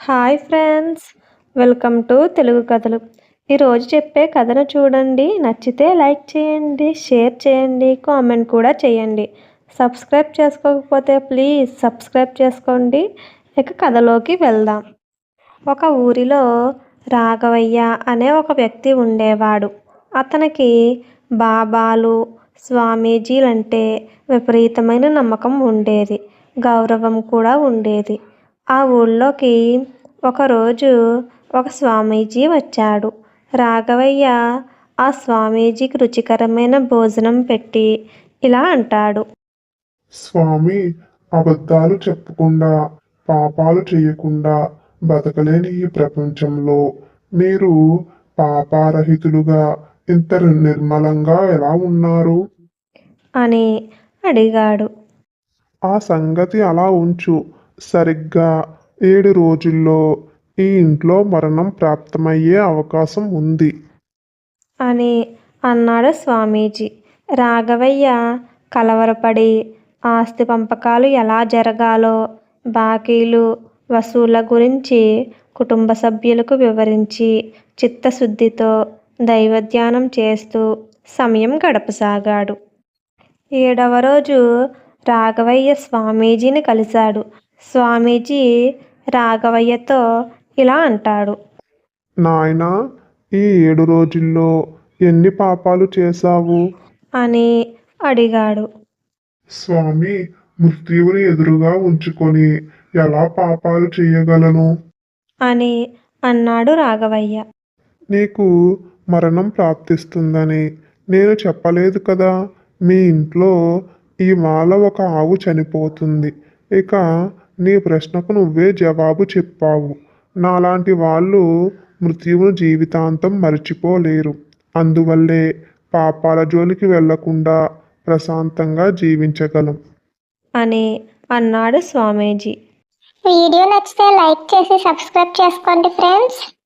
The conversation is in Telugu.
Hi friends welcome to Telugu కథలు. ఈరోజు చెప్పే కథను చూడండి నచ్చితే లైక్ చేయండి షేర్ చేయండి కామెంట్ కూడా చేయండి. సబ్స్క్రైబ్ చేసుకోకపోతే ప్లీజ్ సబ్స్క్రైబ్ చేసుకోండి. ఇక కథలోకి వెళ్దాం. ఒక ఊరిలో రాఘవయ్య అనే ఒక వ్యక్తి ఉండేవాడు. అతనికి బాబాలు స్వామీజీలంటే విపరీతమైన నమ్మకం ఉండేది గౌరవం కూడా ఉండేది. ఆ ఊళ్ళోకి ఒకరోజు ఒక స్వామీజీ వచ్చాడు. రాఘవయ్య ఆ స్వామీజీకి రుచికరమైన భోజనం పెట్టి ఇలా అంటాడు. స్వామి అబద్ధాలు చెప్పకుండా పాపాలు చేయకుండా బతకలేని ఈ ప్రపంచంలో మీరు పాపారహితులుగా ఇంత నిర్మలంగా ఎలా ఉన్నారు? అని అడిగాడు. ఆ సంగతి అలా ఉంచు. సరిగ్గా ఏడు రోజుల్లో ఈ ఇంట్లో మరణం ప్రాప్తమయ్యే అవకాశం ఉంది. అని అన్నాడు స్వామీజీ. రాఘవయ్య కలవరపడి ఆస్తి పంపకాలు ఎలా జరగాలో బాకీలు వసూళ్ళ గురించి కుటుంబ సభ్యులకు వివరించి చిత్తశుద్ధితో దైవధ్యానం చేస్తూ సమయం గడపసాగాడు. ఏడవ రోజు రాఘవయ్య స్వామీజీని కలిశాడు. స్వామీజీ రాఘవయ్యతో ఇలా అంటాడు. నాయనా ఈ ఏడు రోజుల్లో ఎన్ని పాపాలు చేశావు? అని అడిగాడు. స్వామి మృత్యువుని ఎదురుగా ఉంచుకొని ఎలా పాపాలు చేయగలను? అని అన్నాడు రాఘవయ్య. నీకు మరణం ప్రాప్తిస్తుందని నేను చెప్పలేదు కదా. మీ ఇంట్లో ఈ మాల ఒక ఆవు చనిపోతుంది. ఇక నీ ప్రశ్నకు నువ్వే జవాబు చెప్పావు. నాలాంటి వాళ్ళు మృత్యువును జీవితాంతం మర్చిపోలేరు. అందువల్లే పాపాల జోలికి వెళ్ళకుండా ప్రశాంతంగా జీవించగలం. అని అన్నాడు స్వామీజీ. వీడియో నచ్చితే లైక్ చేసి సబ్స్క్రైబ్ చేసుకోండి ఫ్రెండ్స్.